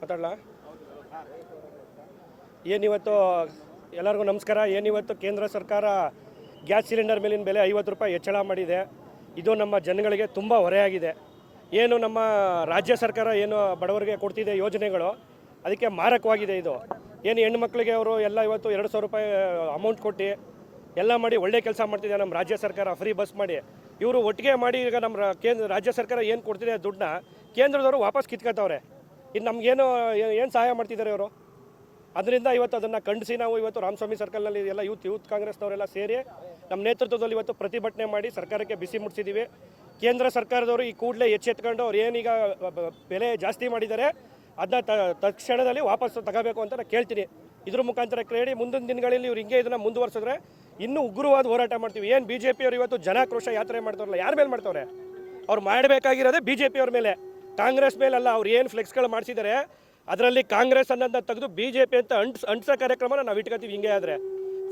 ಮಾತಾಡಲ? ಏನಿವತ್ತು ಎಲ್ಲರಿಗೂ ನಮಸ್ಕಾರ. ಏನಿವತ್ತು ಕೇಂದ್ರ ಸರ್ಕಾರ ಗ್ಯಾಸ್ ಸಿಲಿಂಡರ್ ಮೇಲಿನ ಬೆಲೆ ಐವತ್ತು ರೂಪಾಯಿ ಹೆಚ್ಚಳ ಮಾಡಿದೆ. ಇದು ನಮ್ಮ ಜನಗಳಿಗೆ ತುಂಬ ಹೊರೆಯಾಗಿದೆ. ಏನು ನಮ್ಮ ರಾಜ್ಯ ಸರ್ಕಾರ ಏನು ಬಡವರಿಗೆ ಕೊಡ್ತಿದೆ ಯೋಜನೆಗಳು, ಅದಕ್ಕೆ ಮಾರಕವಾಗಿದೆ ಇದು. ಏನು ಹೆಣ್ಣು ಮಕ್ಕಳಿಗೆ ಅವರು ಎಲ್ಲ ಇವತ್ತು ಎರಡು ಸಾವಿರ ರೂಪಾಯಿ ಅಮೌಂಟ್ ಕೊಟ್ಟು ಎಲ್ಲ ಮಾಡಿ ಒಳ್ಳೆ ಕೆಲಸ ಮಾಡ್ತಿದೆ ನಮ್ಮ ರಾಜ್ಯ ಸರ್ಕಾರ, ಫ್ರೀ ಬಸ್ ಮಾಡಿ. ಇವರು ಒಟ್ಟಿಗೆ ಮಾಡಿ ಈಗ ನಮ್ಮ ಕೇಂದ್ರ, ರಾಜ್ಯ ಸರ್ಕಾರ ಏನು ಕೊಡ್ತಿದೆ ದುಡ್ಡನ್ನ ಕೇಂದ್ರದವರು ವಾಪಸ್ ಕಿತ್ಕೊತವ್ರೆ. ಇನ್ನು ನಮಗೇನು ಏನು ಸಹಾಯ ಮಾಡ್ತಿದ್ದಾರೆ ಇವರು? ಅದರಿಂದ ಇವತ್ತು ಅದನ್ನು ಖಂಡಿಸಿ ನಾವು ಇವತ್ತು ರಾಮಸ್ವಾಮಿ ಸರ್ಕಲ್ನಲ್ಲಿ ಎಲ್ಲ ಯೂತ್ ಯೂತ್ ಕಾಂಗ್ರೆಸ್ನವರೆಲ್ಲ ಸೇರಿ ನಮ್ಮ ನೇತೃತ್ವದಲ್ಲಿ ಇವತ್ತು ಪ್ರತಿಭಟನೆ ಮಾಡಿ ಸರ್ಕಾರಕ್ಕೆ ಬಿಸಿ ಮುಟ್ಟಿಸಿದ್ದೀವಿ ಕೇಂದ್ರ ಸರ್ಕಾರದವರು ಈ ಕೂಡಲೇ ಎಚ್ಚೆತ್ಕೊಂಡು ಅವ್ರು ಏನೀಗ ಬೆಲೆ ಜಾಸ್ತಿ ಮಾಡಿದ್ದಾರೆ ಅದನ್ನ ತಕ್ಷಣದಲ್ಲಿ ವಾಪಸ್ ತಗೋಬೇಕು ಅಂತ ನಾನು ಕೇಳ್ತೀನಿ. ಇದ್ರ ಮುಖಾಂತರ ಕೇಳಿ, ಮುಂದಿನ ದಿನಗಳಲ್ಲಿ ಇವ್ರು ಹಿಂಗೆ ಇದನ್ನು ಮುಂದುವರ್ಸಿದ್ರೆ ಇನ್ನೂ ಉಗ್ರವಾದ ಹೋರಾಟ ಮಾಡ್ತೀವಿ. ಏನು ಬಿ ಜೆ ಪಿಯವರು ಇವತ್ತು ಜನಾಕ್ರೋಶ ಯಾತ್ರೆ ಮಾಡ್ತಾರಲ್ಲ ಯಾರ ಮೇಲೆ ಮಾಡ್ತಾವ್ರೆ? ಅವ್ರು ಮಾಡಬೇಕಾಗಿರೋದೇ ಬಿ ಜೆ ಪಿಯವ್ರ ಮೇಲೆ. ಕಾಂಗ್ರೆಸ್ ಮೇಲಲ್ಲ ಅವ್ರು ಏನು ಫ್ಲೆಕ್ಸ್ಗಳು ಮಾಡಿಸಿದ್ದಾರೆ ಅದರಲ್ಲಿ ಕಾಂಗ್ರೆಸ್ ಅನ್ನೋದನ್ನ ತೆಗೆದು ಬಿ ಜೆ ಪಿ ಅಂತ ಅಂಟ್ಸ್, ಅಂಟಿಸೋ ಕಾರ್ಯಕ್ರಮನ ನಾವು ಇಟ್ಕೋತೀವಿ ಹಿಂಗೆ ಆದರೆ.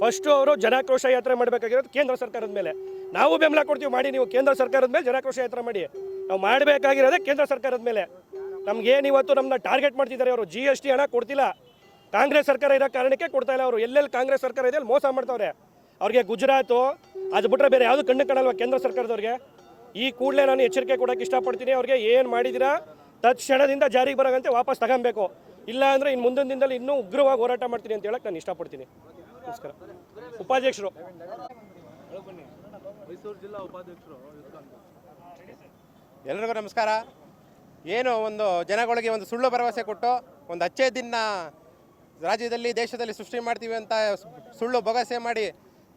ಫಸ್ಟು ಅವರು ಜನಾಕ್ರೋಶ ಯಾತ್ರೆ ಮಾಡಬೇಕಾಗಿರೋದು ಕೇಂದ್ರ ಸರ್ಕಾರದ ಮೇಲೆ. ನಾವು ಬೆಂಬಲ ಕೊಡ್ತೀವಿ, ಮಾಡಿ ನೀವು ಕೇಂದ್ರ ಸರ್ಕಾರದ ಮೇಲೆ ಜನಾಕ್ರೋಶ ಯಾತ್ರೆ ಮಾಡಿ. ನಾವು ಮಾಡಬೇಕಾಗಿರೋದೇ ಕೇಂದ್ರ ಸರ್ಕಾರದ ಮೇಲೆ. ನಮ್ಗೇನು ಇವತ್ತು ನಮ್ಮನ್ನ ಟಾರ್ಗೆಟ್ ಮಾಡ್ತಿದ್ದಾರೆ ಅವರು ಜಿ ಎಸ್ ಟಿ ಹಣ ಕೊಡ್ತಿಲ್ಲ. ಕಾಂಗ್ರೆಸ್ ಸರ್ಕಾರ ಇರೋ ಕಾರಣಕ್ಕೆ ಕೊಡ್ತಾ ಇಲ್ಲ ಅವರು. ಎಲ್ಲೆಲ್ಲಿ ಕಾಂಗ್ರೆಸ್ ಸರ್ಕಾರ ಇದೆ ಅಲ್ಲಿ ಮೋಸ ಮಾಡ್ತಾವ್ರೆ. ಅವ್ರಿಗೆ ಗುಜರಾತು, ಅದು ಬಿಟ್ಟರೆ ಬೇರೆ ಯಾವುದು ಕಣ್ಣು ಕಾಣಲ್ವ ಕೇಂದ್ರ ಸರ್ಕಾರದವ್ರಿಗೆ? ಈ ಕೂಡಲೇ ನಾನು ಎಚ್ಚರಿಕೆ ಕೊಡೋಕೆ ಇಷ್ಟಪಡ್ತೀನಿ. ಅವ್ರಿಗೆ ಏನು ಮಾಡಿದಿರಾ? ತತ್ಕ್ಷಣದಿಂದ ಜಾರಿಗೆ ಬರೋಂತೆ ವಾಪಸ್ ತಗೊಬೇಕು. ಇಲ್ಲ ಅಂದರೆ ಇನ್ನು ಮುಂದಿನ ದಿನದಲ್ಲಿ ಇನ್ನೂ ಉಗ್ರವಾಗಿ ಹೋರಾಟ ಮಾಡ್ತೀನಿ ಅಂತ ಹೇಳಕ್ಕೆ ನಾನು ಇಷ್ಟಪಡ್ತೀನಿ. ನಮಸ್ಕಾರ. ಉಪಾಧ್ಯಕ್ಷರು. ಮೈಸೂರು ಜಿಲ್ಲಾ ಉಪಾಧ್ಯಕ್ಷರು ಎಲ್ರಿಗೂ ನಮಸ್ಕಾರ. ಏನು ಒಂದು ಜನಗಳಿಗೆ ಒಂದು ಸುಳ್ಳು ಭರವಸೆ ಕೊಟ್ಟು ಒಂದು ಅಚ್ಚೆ ದಿನ ರಾಜ್ಯದಲ್ಲಿ ದೇಶದಲ್ಲಿ ಸೃಷ್ಟಿ ಮಾಡ್ತೀವಿ ಅಂತ ಸುಳ್ಳು ಬೊಗಸೆ ಮಾಡಿ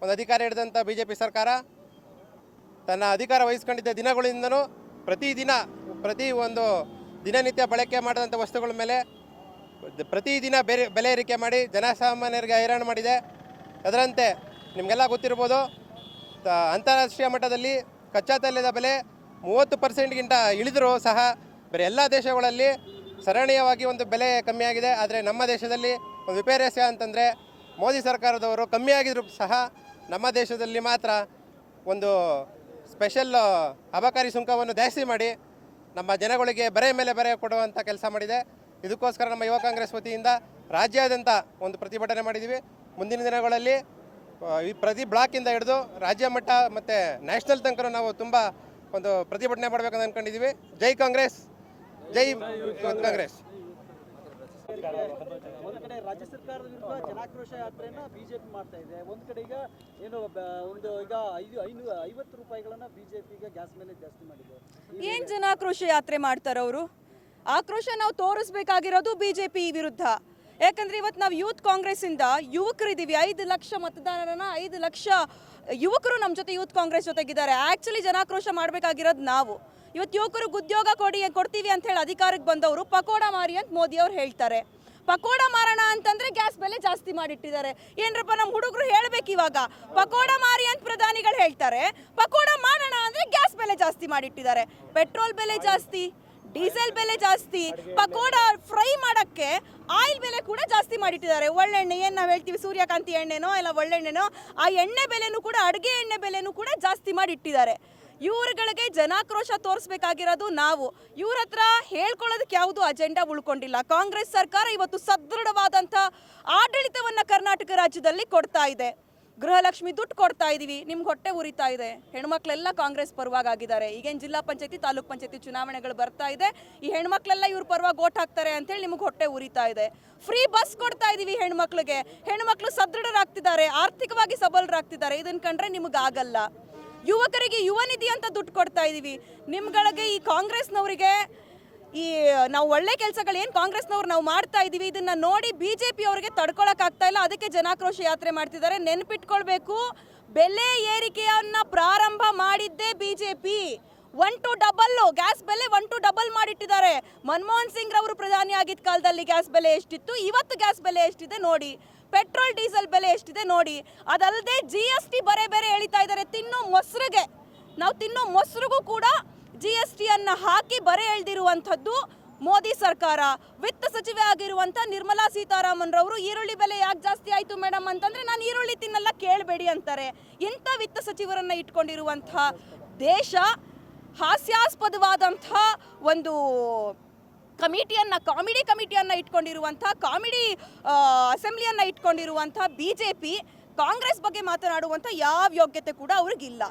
ಒಂದು ಅಧಿಕಾರ ಹಿಡಿದಂಥ ಬಿ ಜೆ ಪಿ ಸರ್ಕಾರ ತನ್ನ ಅಧಿಕಾರ ವಹಿಸ್ಕೊಂಡಿದ್ದ ದಿನಗಳಿಂದನೂ ಪ್ರತಿದಿನ ಪ್ರತಿ ಒಂದು ದಿನನಿತ್ಯ ಬಳಕೆ ಮಾಡಿದಂಥ ವಸ್ತುಗಳ ಮೇಲೆ ಪ್ರತಿದಿನ ಬೇರೆ, ಬೆಲೆ ಏರಿಕೆ ಮಾಡಿ ಜನಸಾಮಾನ್ಯರಿಗೆ ಹೈರಾಣ ಮಾಡಿದೆ. ಅದರಂತೆ ನಿಮಗೆಲ್ಲ ಗೊತ್ತಿರ್ಬೋದು ಅಂತಾರಾಷ್ಟ್ರೀಯ ಮಟ್ಟದಲ್ಲಿ ಕಚ್ಚಾ ತೈಲದ ಬೆಲೆ ಮೂವತ್ತು ಪರ್ಸೆಂಟ್ಗಿಂತ ಇಳಿದರೂ ಸಹ ಬೇರೆ ಎಲ್ಲ ದೇಶಗಳಲ್ಲಿ ಸರಣೀಯವಾಗಿ ಒಂದು ಬೆಲೆ ಕಮ್ಮಿಯಾಗಿದೆ. ಆದರೆ ನಮ್ಮ ದೇಶದಲ್ಲಿ ಒಂದು ವಿಪರ್ಯಾಸ ಅಂತಂದರೆ ಮೋದಿ ಸರ್ಕಾರದವರು ಕಮ್ಮಿಯಾಗಿದ್ರು ಸಹ ನಮ್ಮ ದೇಶದಲ್ಲಿ ಮಾತ್ರ ಒಂದು ಸ್ಪೆಷಲ್ ಅಬಕಾರಿ ಸುಂಕವನ್ನು ಜಾಸ್ತಿ ಮಾಡಿ ನಮ್ಮ ಜನಗಳಿಗೆ ಬರೆ ಮೇಲೆ ಬರೆ ಕೊಡುವಂಥ ಕೆಲಸ ಮಾಡಿದೆ. ಇದಕ್ಕೋಸ್ಕರ ನಮ್ಮ ಯುವ ಕಾಂಗ್ರೆಸ್ ವತಿಯಿಂದ ರಾಜ್ಯಾದ್ಯಂತ ಒಂದು ಪ್ರತಿಭಟನೆ ಮಾಡಿದ್ದೀವಿ ಮುಂದಿನ ದಿನಗಳಲ್ಲಿ ಈ ಪ್ರತಿ ಬ್ಲಾಕಿಂದ ಹಿಡಿದು ರಾಜ್ಯ ಮಟ್ಟ ಮತ್ತು ನ್ಯಾಷನಲ್ ತನಕ ನಾವು ತುಂಬ ಒಂದು ಪ್ರತಿಭಟನೆ ಮಾಡಬೇಕಂತ ಅಂದ್ಕೊಂಡಿದ್ದೀವಿ ಜೈ ಕಾಂಗ್ರೆಸ್ ಜೈ ಕಾಂಗ್ರೆಸ್. ಒಂದ್ ಕಡೆ ರಾಜ್ಯ ಸರ್ಕಾರದ ವಿರುದ್ಧ ಜನಾಕ್ರೋಶ ಯಾತ್ರೆಯನ್ನ ಬಿಜೆಪಿ ಮಾಡ್ತಾ ಇದೆ. ಒಂದ್ ಕಡೆ ಈಗ ಏನು ಒಂದು ಈಗ ಐದು ಐನೂ ಐವತ್ತು ರೂಪಾಯಿಗಳನ್ನ ಬಿಜೆಪಿಗೆ ಗ್ಯಾಸ್ ಮೇಲೆ ಜಾಸ್ತಿ ಮಾಡಿದೆ. ಏನ್ ಜನಾಕ್ರೋಶ ಯಾತ್ರೆ ಮಾಡ್ತಾರೆ ಅವರು? ಆಕ್ರೋಶ ನಾವು ತೋರಿಸ್ಬೇಕಾಗಿರೋದು ಬಿಜೆಪಿ ವಿರುದ್ಧ. ಯಾಕಂದ್ರೆ ಇವತ್ತು ನಾವು ಯೂತ್ ಕಾಂಗ್ರೆಸ್ ಇಂದ ಯುವಕರಿದ್ದೀವಿ. ಐದು ಲಕ್ಷ ಮತದಾರರನ್ನ ಐದು ಲಕ್ಷ ಯುವಕರು ನಮ್ಮ ಜೊತೆ ಯೂತ್ ಕಾಂಗ್ರೆಸ್ ಜೊತೆಗಿದ್ದಾರೆ. ಆಕ್ಚುಲಿ ಜನಾಕ್ರೋಶ ಮಾಡಬೇಕಾಗಿರೋದು ನಾವು. ಇವತ್ತು ಯುವಕರಿಗೆ ಉದ್ಯೋಗ ಕೊಡಿ ಕೊಡ್ತೀವಿ ಅಂತ ಹೇಳಿ ಅಧಿಕಾರಕ್ಕೆ ಬಂದವರು ಪಕೋಡ ಮಾರಿ ಅಂತ ಮೋದಿ ಅವ್ರು ಹೇಳ್ತಾರೆ. ಪಕೋಡ ಮಾರೋಣ ಅಂತಂದ್ರೆ ಗ್ಯಾಸ್ ಬೆಲೆ ಜಾಸ್ತಿ ಮಾಡಿಟ್ಟಿದ್ದಾರೆ. ಏನ್ರಪ್ಪ ನಮ್ಮ ಹುಡುಗರು ಹೇಳ್ಬೇಕು ಇವಾಗ. ಪಕೋಡ ಮಾರಿ ಅಂತ ಪ್ರಧಾನಿಗಳು ಹೇಳ್ತಾರೆ. ಪಕೋಡ ಮಾಡೋಣ ಅಂದ್ರೆ ಗ್ಯಾಸ್ ಬೆಲೆ ಜಾಸ್ತಿ ಮಾಡಿಟ್ಟಿದ್ದಾರೆ. ಪೆಟ್ರೋಲ್ ಬೆಲೆ ಜಾಸ್ತಿ, ಡೀಸೆಲ್ ಬೆಲೆ ಜಾಸ್ತಿ, ಪಕೋಡ ಫ್ರೈ ಮಾಡಕ್ಕೆ ಆಯಿಲ್ ಬೆಲೆ ಕೂಡ ಜಾಸ್ತಿ ಮಾಡಿಟ್ಟಿದ್ದಾರೆ. ಒಳ್ಳೆಣ್ಣೆ, ಏನು ನಾವು ಹೇಳ್ತೀವಿ, ಸೂರ್ಯಕಾಂತಿ ಎಣ್ಣೆನೋ, ಇಲ್ಲ ಒಳ್ಳೆಣ್ಣೆನೋ, ಆ ಎಣ್ಣೆ ಬೆಲೆನೂ ಕೂಡ, ಅಡುಗೆ ಎಣ್ಣೆ ಬೆಲೆನೂ ಕೂಡ ಜಾಸ್ತಿ ಮಾಡಿಟ್ಟಿದ್ದಾರೆ. ಇವ್ರುಗಳಿಗೆ ಜನಾಕ್ರೋಶ ತೋರಿಸ್ಬೇಕಾಗಿರೋದು ನಾವು. ಇವ್ರ ಹತ್ರ ಹೇಳ್ಕೊಳ್ಳೋದಕ್ಕೆ ಯಾವುದು ಅಜೆಂಡಾ ಉಳ್ಕೊಂಡಿಲ್ಲ. ಕಾಂಗ್ರೆಸ್ ಸರ್ಕಾರ ಇವತ್ತು ಸದೃಢವಾದಂಥ ಆಡಳಿತವನ್ನು ಕರ್ನಾಟಕ ರಾಜ್ಯದಲ್ಲಿ ಕೊಡ್ತಾ ಇದೆ. ಗೃಹಲಕ್ಷ್ಮಿ ದುಡ್ಡು ಕೊಡ್ತಾ ಇದ್ದೀವಿ ನಿಮ್ಗೆ ಹೊಟ್ಟೆ ಉರಿತಾ ಇದೆ. ಹೆಣ್ಮಕ್ಳೆಲ್ಲ ಕಾಂಗ್ರೆಸ್ ಪರವಾಗಿದ್ದಾರೆ ಈಗೇನು ಜಿಲ್ಲಾ ಪಂಚಾಯತಿ, ತಾಲೂಕ್ ಪಂಚಾಯತಿ ಚುನಾವಣೆಗಳು ಬರ್ತಾ ಇದೆ. ಈ ಹೆಣ್ಮಕ್ಳೆಲ್ಲ ಇವ್ರ ಪರವಾಗಿ ಓಟ್ ಹಾಕ್ತಾರೆ ಅಂತೇಳಿ ನಿಮ್ಗೆ ಹೊಟ್ಟೆ ಉರಿತಾ ಇದೆ. ಫ್ರೀ ಬಸ್ ಕೊಡ್ತಾ ಇದ್ದೀವಿ ಹೆಣ್ಮಕ್ಳಿಗೆ. ಹೆಣ್ಮಕ್ಳು ಸದೃಢರಾಗ್ತಿದ್ದಾರೆ, ಆರ್ಥಿಕವಾಗಿ ಸಬಲರಾಗ್ತಿದ್ದಾರೆ. ಇದನ್ನು ಕಂಡ್ರೆ ನಿಮಗಾಗಲ್ಲ ಯುವಕರಿಗೆ ಯುವ ನಿಧಿ ಅಂತ ದುಡ್ಡು ಕೊಡ್ತಾ ಇದ್ದೀವಿ ನಿಮ್ಗಳಿಗೆ ಈ ಕಾಂಗ್ರೆಸ್ನವರಿಗೆ ಈ, ನಾವು ಒಳ್ಳೆ ಕೆಲಸಗಳು ಏನು ಕಾಂಗ್ರೆಸ್ನವ್ರು ನಾವು ಮಾಡ್ತಾ ಇದ್ದೀವಿ ಇದನ್ನು ನೋಡಿ ಬಿ ಜೆ ಪಿ ಅವರಿಗೆ ತಡ್ಕೊಳಕ್ಕಾಗ್ತಾ ಇಲ್ಲ. ಅದಕ್ಕೆ ಜನಾಕ್ರೋಶ ಯಾತ್ರೆ ಮಾಡ್ತಿದ್ದಾರೆ. ನೆನ್ಪಿಟ್ಕೊಳ್ಬೇಕು. ಬೆಲೆ ಏರಿಕೆಯನ್ನು ಪ್ರಾರಂಭ ಮಾಡಿದ್ದೇ B J P one to double gas ಬೆಲೆ ಒನ್ ಟು ಡಬಲ್ ಮಾಡಿಟ್ಟಿದ್ದಾರೆ. ಮನಮೋಹನ್ ಸಿಂಗ್ ರವರು ಪ್ರಧಾನಿ ಆಗಿದ್ದ ಕಾಲದಲ್ಲಿ ಗ್ಯಾಸ್ ಬೆಲೆ ಎಷ್ಟಿತ್ತು? ಇವತ್ತು ಗ್ಯಾಸ್ ಬೆಲೆ ಎಷ್ಟಿದೆ ನೋಡಿ. ಪೆಟ್ರೋಲ್, ಡೀಸೆಲ್ ಬೆಲೆ ಎಷ್ಟಿದೆ ನೋಡಿ. ಅದಲ್ಲದೆ ಜಿ ಎಸ್ ಟಿ ಬರೆ ಬೇರೆ ಎಳಿತಾ ಇದ್ದಾರೆ. ತಿನ್ನೋ ಮೊಸರಿಗೆ, ನಾವು ತಿನ್ನೋ ಮೊಸರಿಗೂ ಕೂಡ ಜಿ ಎಸ್ ಟಿಯನ್ನು ಹಾಕಿ ಬರೆ ಎಳೆದಿರುವಂಥದ್ದು ಮೋದಿ ಸರ್ಕಾರ. ವಿತ್ತ ಸಚಿವೆ ಆಗಿರುವಂಥ ನಿರ್ಮಲಾ ಸೀತಾರಾಮನ್ ರವರು, ಈರುಳ್ಳಿ ಬೆಲೆ ಯಾಕೆ ಜಾಸ್ತಿ ಆಯಿತು ಮೇಡಮ್ ಅಂತಂದ್ರೆ ನಾನು ಈರುಳ್ಳಿ ತಿನ್ನಲ್ಲ, ಕೇಳಬೇಡಿ ಅಂತಾರೆ. ಇಂಥ ವಿತ್ತ ಸಚಿವರನ್ನ ಇಟ್ಕೊಂಡಿರುವಂಥ ದೇಶ ಹಾಸ್ಯಾಸ್ಪದವಾದಂಥ ಒಂದು ಕಮಿಟಿಯನ್ನ ಕಾಮಿಡಿ ಕಮಿಟಿಯನ್ನ ಇಟ್ಕೊಂಡಿರುವಂಥ ಕಾಮಿಡಿ ಅಸೆಂಬ್ಲಿಯನ್ನ ಇಟ್ಕೊಂಡಿರುವಂಥ ಬಿ ಜೆ ಪಿ ಕಾಂಗ್ರೆಸ್ ಬಗ್ಗೆ ಮಾತನಾಡುವಂಥ ಯಾವ ಯೋಗ್ಯತೆ ಕೂಡ ಅವ್ರಿಗಿಲ್ಲ.